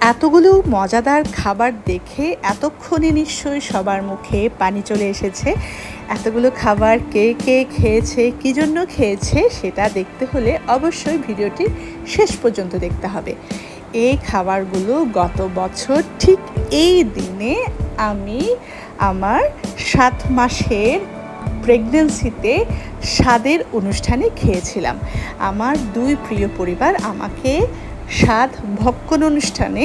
এতগুলো মজাদার খাবার দেখে এতক্ষণে নিশ্চয়ই সবার মুখে পানি চলে এসেছে। এতগুলো খাবার কে কে খেয়েছে, কী জন্য খেয়েছে, সেটা দেখতে হলে অবশ্যই ভিডিওটি শেষ পর্যন্ত দেখতে হবে। এই খাবারগুলো গত বছর ঠিক এই দিনে আমি আমার সাত মাসের প্রেগনেন্সিতে স্বাদের অনুষ্ঠানে খেয়েছিলাম। আমার দুই প্রিয় পরিবার আমাকে স্বাদ ভক্ষণ অনুষ্ঠানে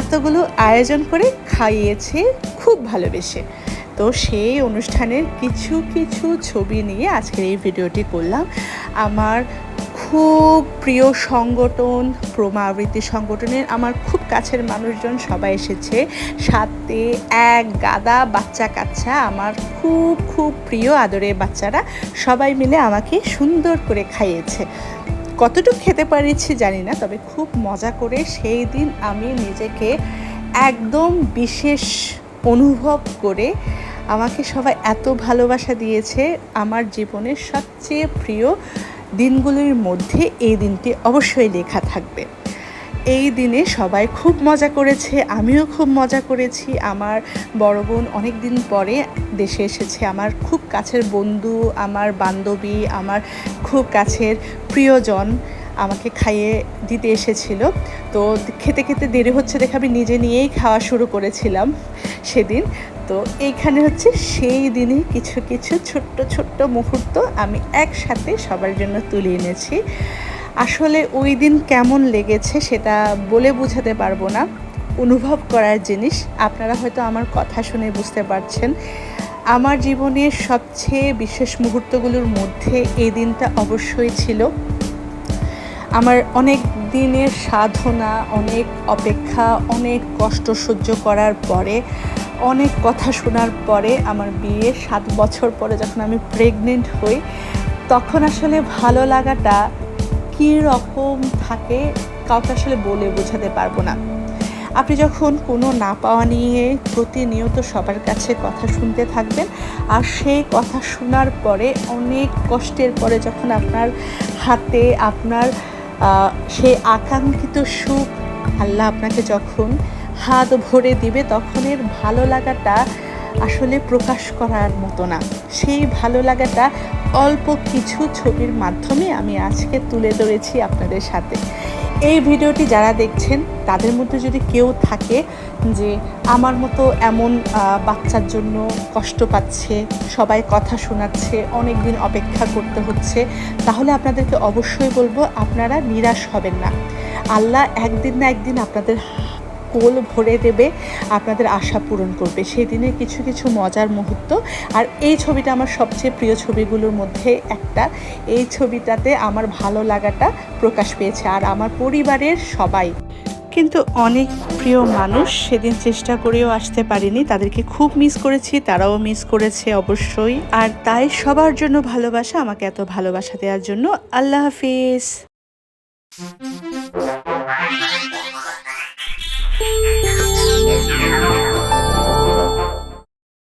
এতগুলো আয়োজন করে খাইয়েছে খুব ভালোবেসে। তো সেই অনুষ্ঠানের কিছু কিছু ছবি নিয়ে আজকের এই ভিডিওটি করলাম। আমার খুব প্রিয় সংগঠন প্রমা আবৃত্তি সংগঠনের আমার খুব কাছের মানুষজন সবাই এসেছে। সাথে এক গাদা বাচ্চা কাচ্চা, আমার খুব খুব প্রিয় আদরের বাচ্চারা সবাই মিলে আমাকে সুন্দর করে খাইয়েছে। কতটুকু খেতে পারিছি জানি না, তবে খুব মজা করে সেই দিন আমি নিজেকে একদম বিশেষ অনুভব করে আমাকে সবাই এত ভালোবাসা দিয়েছে। আমার জীবনের সবচেয়ে প্রিয় দিনগুলির মধ্যে এই দিনটি অবশ্যই লেখা থাকবে। এই দিনে সবাই খুব মজা করেছে, আমিও খুব মজা করেছি। আমার বড় বোন অনেক দিন পরে দেশে এসেছে, আমার খুব কাছের বন্ধু, আমার বান্ধবী, আমার খুব কাছের প্রিয়জন আমাকে খাইয়ে দিতে এসেছিল। তো খেতে খেতে দেরি হচ্ছে দেখে আমি নিজে নিয়েই খাওয়া শুরু করেছিলাম সেদিন। তো এইখানে হচ্ছে সেই দিনে কিছু কিছু ছোট্ট ছোট্ট মুহূর্ত আমি একসাথে সবার জন্য তুলে এনেছি। আসলে ওই দিন কেমন লেগেছে সেটা বলে বোঝাতে পারব না। অনুভব করার জিনিস, আপনারা হয়তো আমার কথা শুনে বুঝতে পারছেন। আমার জীবনের সবচেয়ে বিশেষ মুহূর্তগুলোর মধ্যে এই দিনটা অবশ্যই ছিল। আমার অনেক দিনের সাধনা, অনেক অপেক্ষা, অনেক কষ্ট সহ্য করার পরে, অনেক কথা শোনার পরে আমার বিয়ে সাত বছর পরে যখন আমি প্রেগনেন্ট হই, তখন আসলে ভালো লাগাটা রকম থাকে, কাউকে আসলে বলে বোঝাতে পারব না। আপনি যখন কোনো না পাওয়া নিয়ে প্রতিনিয়ত সবার কাছে কথা শুনতে থাকবেন, আর সেই কথা শোনার পরে অনেক কষ্টের পরে যখন আপনার হাতে আপনার সেই আকাঙ্ক্ষিত সুখ, আল্লাহ আপনাকে যখন হাত ভরে দিবে তখনের ভালো লাগাটা আসলে প্রকাশ করার মতো না। সেই ভালো লাগাটা অল্প কিছু ছবির মাধ্যমে আমি আজকে তুলে ধরেছি আপনাদের সাথে। এই ভিডিওটি যারা দেখছেন, তাদের মধ্যে যদি কেউ থাকে যে আমার মতো এমন বাচ্চার জন্য কষ্ট পাচ্ছে, সবাই কথা শোনাচ্ছে অনেক দিন অপেক্ষা করতে হচ্ছে, তাহলে আপনাদেরকে অবশ্যই বলব আপনারা নিরাশ হবেন না। আল্লাহ একদিন না একদিন আপনাদের কোল ভরে দেবে, আপনাদের আশা পূরণ করবে। সেই দিনে কিছু কিছু মজার মুহূর্ত। আর এই ছবিটা আমার সবচেয়ে প্রিয় ছবিগুলোর মধ্যে একটা। এই ছবিটাতে আমার ভালো লাগাটা প্রকাশ পেয়েছে, আর আমার পরিবারের সবাই। কিন্তু অনেক প্রিয় মানুষ সেদিন চেষ্টা করেও আসতে পারিনি। তাদেরকে খুব মিস করেছি, তারাও মিস করেছে অবশ্যই। আর তাই সবার জন্য ভালোবাসা, আমাকে এত ভালোবাসা দেওয়ার জন্য। আল্লাহ হাফিজ।